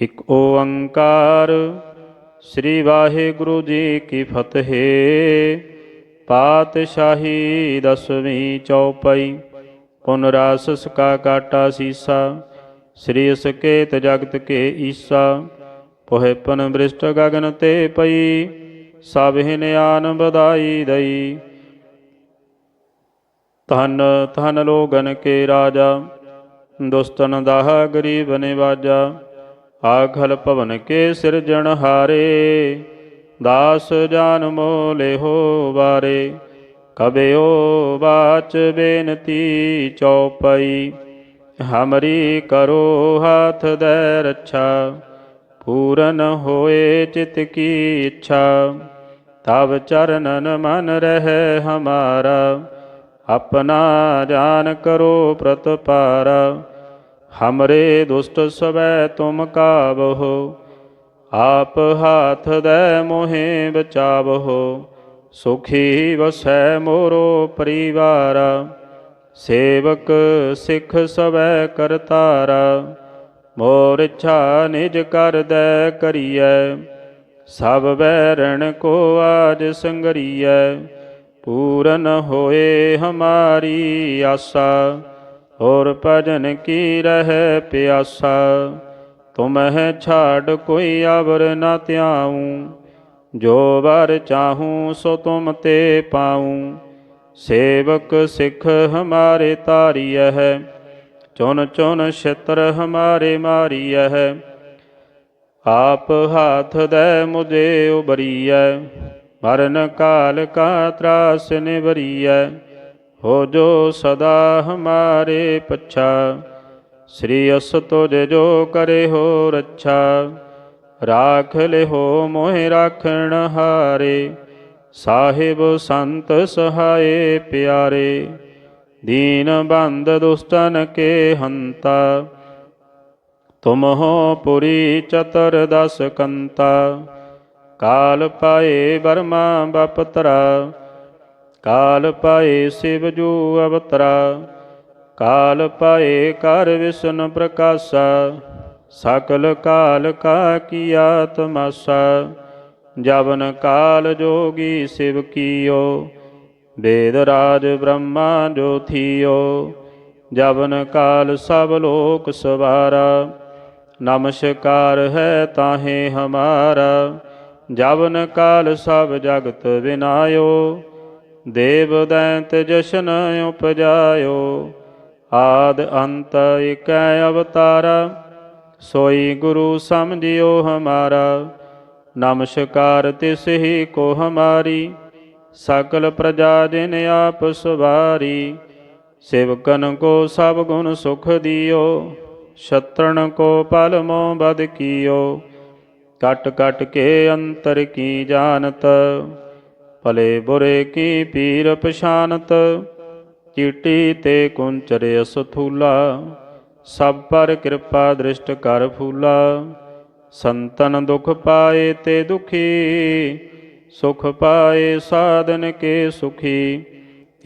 ਇਕ ਓੰਕਾਰ, ਸ੍ਰੀ ਵਾਹਿਗੁਰੂ ਜੀ ਕੀ ਫਤਿਹ। ਪਾਤਸ਼ਾਹੀ ਦਸਵੀਂ ਚੌਪਈ ਪੁਨ ਰਸ ਸਕਾ ਕਾਟਾ ਸੀਸਾ, ਸ੍ਰੀ ਸਕੇਤ ਜਗਤ ਕੇ ਈਸਾ ਪੋਹਿਪਨ ਬ੍ਰਿਸ਼ਟ ਗਗਨ ਤੇ ਪਈ, ਸਭ ਹਿਨਿਆਨ ਬਧਾਈ ਦਈ। ਧਨ ਧਨ ਲੋਗਨ ਕੇ ਰਾਜਾ ਦੁਸਤਨ ਦਾਹ ਗਰੀਬ ਨਿਵਾਜਾ ਆਖਲ ਭਵਨ ਕੇ ਸਿਰਜਣ ਹਾਰੇ, ਦਾਸ ਜਾਨ ਮੋਲੇ ਹੋ ਵਾਰੇ। ਕਬਿਓ ਬਾਚ ਬੇਨਤੀ ਚੌਪਈ, ਹਮਰੀ ਕਰੋ ਹਾਥ ਦੇ ਰੱਛਾ। ਪੂਰਨ ਹੋਏ ਚਿਤ ਕੀ ਇੱਛਾ ਤਬ ਚਰਨਨ ਮਨ ਰਹਿ ਹਮਾਰਾ। ਆਪਣਾ ਜਾਨ ਕਰੋ ਪ੍ਰਤਪਾਰ। ਹਮਰੇ ਦੁਸ਼ਟ ਸਵੈ ਤੁਮ ਕਾਬਹੋ ਆਪ ਹਾਥ ਦੇ ਮੋਹਿ ਬਚਾਵਹੋ ਸੁਖੀ ਵਸੈ ਮੋਰੋ ਪਰਿਵਾਰ ਸੇਵਕ ਸਿੱਖ ਸਵੈ ਕਰਤਾਰਾ ਮੋਰ ਇੱਛਾ ਨਿਜ ਕਰਦੈ ਕਰੀਐ ਸਭ ਬੈਰਣ ਕੋ ਆਜ ਸੰਗਰੀਐ ਪੂਰਨ ਹੋਏ ਹਮਾਰੀ ਆਸਾ ਹੋਰ ਭਜਨ ਕੀ ਰਹਿ ਪਿਆਸਾ? ਤੁਮਹਿ ਛਾੜ ਕੋਈ ਅਵਰ ਨਾ ਧਿਆਉ। ਜੋ ਵਰ ਚਾਹੂੰ ਸੋ ਤੁਮ ਤੇ ਪਾਉ। ਸੇਵਕ ਸਿੱਖ ਹਮਾਰੇ ਤਾਰੀਐ ਹੈ। ਚੁਨ ਚੁਨ ਛਿਤਰ ਹਮਾਰੇ ਮਾਰੀਐ ਹੈ। ਆਪ ਹਾਥ ਦੇ ਮੁਝੇ ਉਬਰੀਐ ਮਰਨ ਕਾਲ ਕਾ ਤਰਾਸ ਨਿਵਰੀਐ। ਹੋ ਜੋ ਸਦਾ ਹਮਾਰੇ ਪੱਛਾ, ਸ੍ਰੀ ਅਸ ਤੁਜ ਜੋ ਕਰੇ ਹੋ ਰੱਛਾ, ਰਾਖ ਲਿਹੋ ਮੋਹਿ ਰਾਖਣ ਹਾਰੇ, ਸਾਹਿਬ ਸੰਤ ਸਹਾਏ ਪਿਆਰੇ, ਦੀਨ ਬੰਦ ਦੁਸ਼ਟਨ ਕੇ ਹੰਤਾ, ਤੁਮ ਹੋ ਪੁਰੀ ਚਤਰ ਦਸ ਕੰਤਾ, ਕਾਲ ਪਾਏ ਬਰਮਾ ਬਪਤਰਾ ਕਾਲ ਪਾਏ ਸਿਵ ਜੋ ਅਵਤਰਾ, ਕਾਲ ਪਾਏ ਕਰ ਵਿਸ਼ਨ ਪ੍ਰਕਾਸ਼ਾ, ਸਕਲ ਕਾਲ ਕਾ ਕੀਆ ਤਮਾਸਾ ਜਵਨ ਕਾਲ ਜੋਗੀ ਸਿਵ ਕੀਓ, ਵੇਦ ਰਾਜ ਬ੍ਰਹਮਾ ਜੋ ਥੀਓ, ਜਵਨ ਕਾਲ ਸਭ ਲੋਕ ਸਵਾਰਾ, ਨਮਸਕਾਰ ਹੈ ਤਾਹੇ ਹਮਾਰਾ, ਜਵਨ ਕਾਲ ਸਭ ਜਗਤ ਵਿਨਾਇਓ ਦੇਵ ਦੈਂਤ ਜਸ਼ਨ ਉਪਜਾਇਓ, ਆਦ ਅੰਤ ਇਕੈ ਅਵਤਾਰਾ, ਸੋਈ ਗੁਰੂ ਸਮਝਿਓ ਹਮਾਰਾ। ਨਮਸਕਾਰ ਤਿਸ ਹੀ ਕੋ ਹਮਾਰੀ, ਸਕਲ ਪ੍ਰਜਾ ਜਿਨ ਆਪ ਸਵਾਰੀ। ਸੇਵਕਨ ਕੋ ਸਭ ਗੁਣ ਸੁਖ ਦਿਓ ਸ਼ਤਰਣ ਕੋ ਪਲ ਮੋ ਬਦ ਕੀਓ। ਕਟ ਕਟ ਕੇ ਅੰਤਰ ਕੀ ਜਾਣਤ ਭਲੇ ਬੁਰੇ ਕੀ ਪੀਰ ਪਛਾਨਤ? ਚੀਟੀ ਤੇ ਕੁੰਚਰ ਅਸਥੂਲਾ। ਸਭ ਪਰ ਕਿਰਪਾ ਦ੍ਰਿਸ਼ਟ ਕਰ ਫੂਲਾ। ਸੰਤਨ ਦੁਖ ਪਾਏ ਤੇ ਦੁਖੀ। ਸੁਖ ਪਾਏ ਸਾਧਨ ਕੇ ਸੁਖੀ।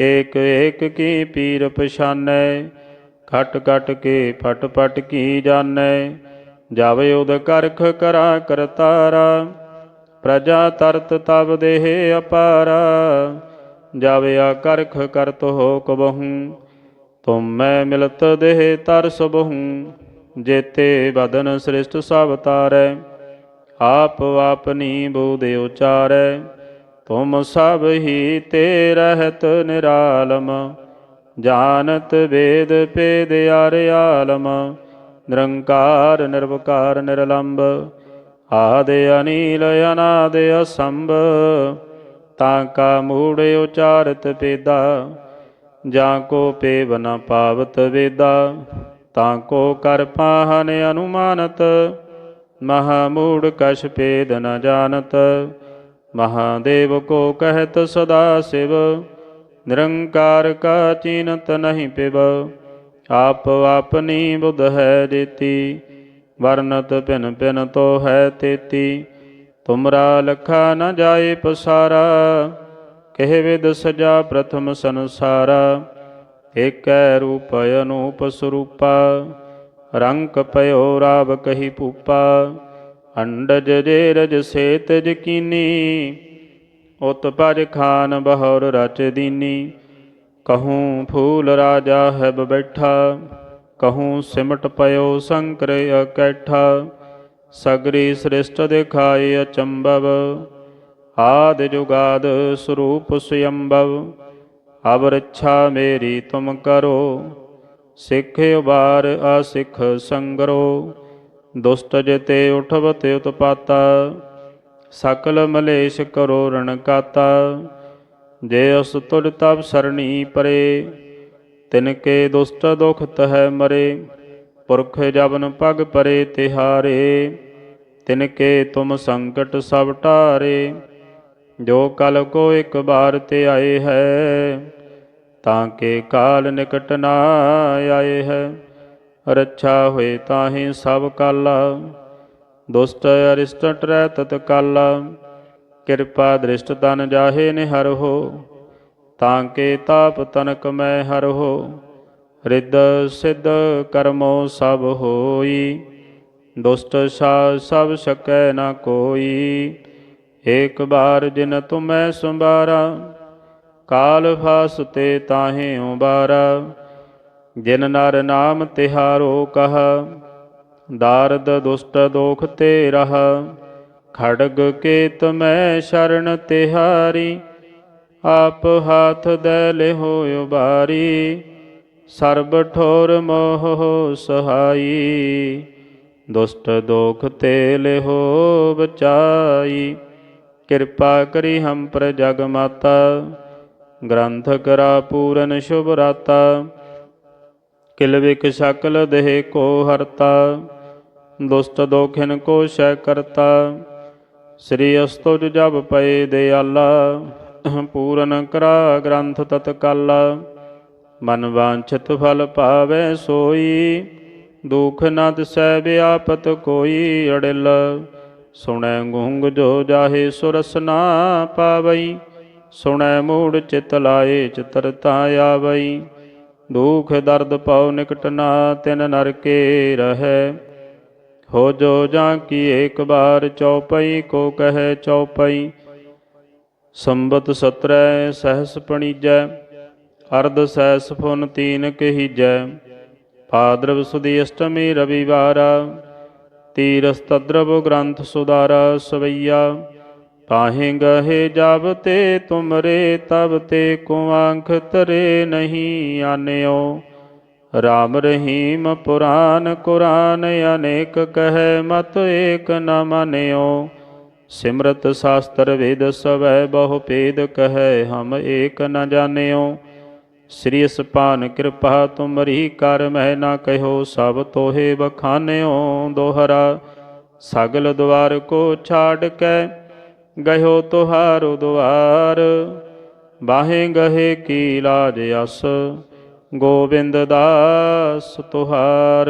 ਏਕ ਏਕ ਕੀ ਪੀਰ ਪਛਾਨੈ? ਘਟ ਘਟ ਕੇ ਫਟ ਫਟ ਕੀ ਜਾਣੈ? ਜਾਵੇ ਉਦ ਕਰਖ ਕਰਾ ਕਰਤਾਰਾ। ਪ੍ਰਜਾ ਤਰਤ ਤਬ ਦੇਹ ਅਪਾਰਾ, ਜਾਵੇ ਕਰਖ ਕਰਤ ਹੋ ਕਬਹੂ ਤੁਮ ਮੈਂ ਮਿਲਤ ਦੇਹ ਤਰਸ ਬਹੂ ਜੇਤੇ ਬਦਨ ਸ੍ਰਿਸ਼ਟ ਸਭ ਤਾਰੈ। ਆਪ ਆਪਨੀ ਬੂਧ ਉਚਾਰੈ, ਤੁਮ ਸਭ ਹੀ ਤੇ ਰਹਿਤ ਨਿਰਾਲਮ। ਜਾਣਤ ਵੇਦ ਪੇਦ ਆਰਿਆਲਮ ਨਿਰੰਕਾਰ ਨਿਰਵਕਾਰ ਨਿਰਲੰਬ। ਆਦ ਅਨੀਲ ਅਨਾਦ ਅਸੰਭ, ਤਾਂ ਕਾ ਮੂੜ ਉਚਾਰਤ ਪੇਦਾ ਜਾਂ ਕੋ ਪੇਵ ਨ ਪਾਵਤ ਵੇਦਾ, ਤਾਂ ਕੋ ਕਰ ਪਾਹਨ ਅਨੁਮਾਨਤ, ਮਹਾ ਮੂੜ ਕਛ ਪੇਦ ਨ ਜਾਣਤ ਮਹਾਦੇਵ ਕੋ ਕਹਿਤ ਸਦਾ ਸਿਵ, ਨਿਰੰਕਾਰ ਕਾ ਚੀਨਤ ਨਹੀਂ ਪਿਵ, ਆਪ ਆਪਨੀ ਬੁਧ ਹੈ ਦੇਤੀ ਵਰਨਤ ਭਿਨ ਭਿਨ ਤੋ ਹੈ ਤੇਤੀ। ਤੁਮਰਾ ਲਖਾ ਨ ਜਾਏ ਪਸਾਰਾ, ਕਹਿ ਵਿਦ ਸਜਾ ਪ੍ਰਥਮ ਸੰਸਾਰਾ। ਏਕੈ ਰੂਪ ਅਨੂਪ ਸਰੂਪਾ, ਰੰਕ ਪਇਓ ਰਾਵ ਕਹੀ ਪੂਪਾ ਅੰਡਜ ਜੇ ਰਜ ਸੇਤ ਜਕੀਨੀ ਉਤ ਪਜ ਖਾਨ ਬਹੌਰ ਰਚ ਦੀਨੀ। ਕਹੂੰ ਫੂਲ ਰਾਜਾ ਹੈ ਬੈਠਾ। ਕਹੂੰ ਸਿਮਟ ਪਇਓ ਸੰਕਰ ਅਕੈਠਾ ਸਗਰੀ ਸ੍ਰਿਸ਼ਟ ਦਿਖਾਏ ਅਚੰਭਵ ਆਦ ਜੁਗਾਦ ਸਰੂਪ ਸੁਯੰਭਵ ਅਬ ਰੱਛਾ ਮੇਰੀ ਤੁਮ ਕਰੋ ਸਿੱਖ ਉਬਾਰ ਅਸਿੱਖ ਸੰਗਰੋ ਦੁਸ਼ਟ ਜਤੇ ਉਠਵਤ ਉਤਪਾਤਾ ਸਕਲ ਮਲੇਸ਼ ਕਰੋ ਰਣਕਾਤਾ ਜੇ ਅਸ ਤੁਰ ਤਬ ਸਰਣੀ ਪਰੇ ਤਿਨ ਕੇ ਦੁਸਤ ਦੁਖ ਤਹਿ ਮਰੇ, ਪੁਰਖ ਜਬਨ ਪਗ ਪਰੇ ਤਿਹਾਰੇ। ਤਿਨ ਕੇ ਤੁਮ ਸੰਕਟ ਸਭ ਟਾਰੇ, ਜੋ ਕਲ ਕੋ ਇੱਕ ਬਾਰ ਤੇ ਆਏ ਹੈ, ਤਾਂ ਕੇ ਕਾਲ ਨਿਕਟ ਨਾ ਆਏ ਹੈ। ਰੱਛਾ ਹੋਏ ਤਾਹੀ ਸਭ ਕਾਲਾ ਦੁਸਤ ਅਰਿਸ਼ਟ ਟਰੈ ਤਤ ਕਾਲਾ। ਕਿਰਪਾ ਦ੍ਰਿਸ਼ਟ ਤਨ ਜਾਹੇ ਨਿਹਰ ਹੋ ਤਾਂ ਕੇ ਤਾਪ ਤਨਕ ਮੈਂ ਹਰ ਹੋ, ਰਿੱਧ ਸਿੱਧ ਕਰਮੋ ਸਭ ਹੋਈ। ਦੁਸ਼ਟ ਸਾ ਸਭ ਸਕੈ ਨਾ ਕੋਈ। ਏਕ ਬਾਰ ਜਿਨ ਤੁਮੈ ਸੰਭਾਰਾ, ਕਾਲ ਫਾਸ ਤੇ ਤਾਹੇ ਉਬਾਰਾ। ਜਿਨ ਨਰ ਨਾਮ ਤਿਹਾਰੋ ਕਹਾ, ਦਾਰਦ ਦੁਸ਼ਟ ਦੋਖ ਤੇ ਰਹ। ਖੜਗ ਕੇਤ ਮੈਂ ਸ਼ਰਨ ਤਿਹਾਰੀ ਆਪ ਹਾਥ ਦੇ ਲਿਹੋ ਉਬਾਰੀ ਸਰਬ ਠੋਰ ਮੋਹ ਸਹਾਈ। ਦੁਸ਼ਟ ਦੋਖ ਤੇ ਲਿਹੋ ਬਚਾਈ, ਕਿਰਪਾ ਕਰੀ ਹਮ ਪਰ ਜਗ ਮਾਤਾ। ਗ੍ਰੰਥ ਕਰਾ ਪੂਰਨ ਸ਼ੁਭ ਰਾਤਾ, ਕਿਲ ਵਿਕ ਸਕਲ ਦੇਹ ਕੋ ਹਰਤਾ। ਦੁਸ਼ਟ ਦੋਖਿਨ ਕੋ ਸ਼ੈ ਕਰਤਾ, ਸ੍ਰੀ ਅਸਤੁਜ ਜਬ ਪਏ ਦਿਆਲਾ। ਪੂਰਨ ਕਰਾ ਗ੍ਰੰਥ ਤਤਕਾਲਾ। ਮਨ ਵਾਂਛਿਤ ਫਲ ਪਾਵੇ ਸੋਈ, ਦੁਖ ਨਾ ਦਿਸੈ ਵਿਆਪਤ ਕੋਈ ਅੜਿਲ। ਸੁਣੈ ਗੂੰਗ ਜੋ ਜਾਹੇ ਸੁਰਸ ਨਾ ਪਾਵਈ, ਸੁਣੈ ਮੂੜ ਚਿਤ ਲਾਏ ਚਿਤਰਤਾ ਆਵਈ। ਦੁਖ ਦਰਦ ਪਾਉ ਨਿਕਟ ਨਾ ਤਿਨ ਨਰਕੇ ਰਹੈ। ਹੋ ਜੋ ਜਾਂ ਕੀ ਏਕ ਬਾਰ ਚਉਪਈ, ਕੋ ਕਹੈ ਚਉਪਈ ਸੰਬਤ ਸਤਰੈ, ਸਹਸ ਪਣੀਜੈ, ਅਰਧ ਸਹਿਸ ਫੁਨ ਤੀਨ ਕਹੀਜੈ। ਭਾਦਰਵ ਸੁਦੀ ਅਸ਼ਟਮੀ ਰਵਿਵਾਰਾ, ਤੀਰਸ ਤਦਰਵ ਗ੍ਰੰਥ ਸੁਦਾਰਾ ਸਵਈਆ। ਤਾਹੇ ਗਹੇ ਜਬ ਤੇ ਤੁਮਰੇ ਤਬ ਤੇ ਕੋ ਆਂਖ ਤਰੇ ਨਹੀਂ ਆਨਿਓ। ਰਾਮ ਰਹੀਮ ਪੁਰਾਨ ਕੁਰਾਨ, ਅਨੇਕ ਕਹੈ ਮਤ ਏਕ ਨ ਮਾਨਿਓ। ਸਿਮਰਤ ਸ਼ਾਸਤਰ ਵੇਦ ਸਵੈ ਬਹੁ ਭੇਦ ਕਹੈ, ਹਮ ਏਕ ਨ ਜਾਣਿਓ। ਸ੍ਰੀ ਅਸਪਾਨ ਕਿਰਪਾ ਤੁਮਰੀ ਕਰ, ਮਹਿ ਨਾ ਕਹਿਓ, ਸਭ ਤੋਹੇ ਬਖਾਨਿਓ ਦੋਹਰਾ। ਸਗਲ ਦੁਆਰ ਕੋ ਛਾੜ ਕੇ ਗਇਓ ਤੁਹਾਰੋ ਦੁਆਰ। ਬਾਹੇ ਗਹੇ ਕੀ ਲਾਜ ਅਸ, ਗੋਬਿੰਦ ਦਾਸ ਤੁਹਾਰ।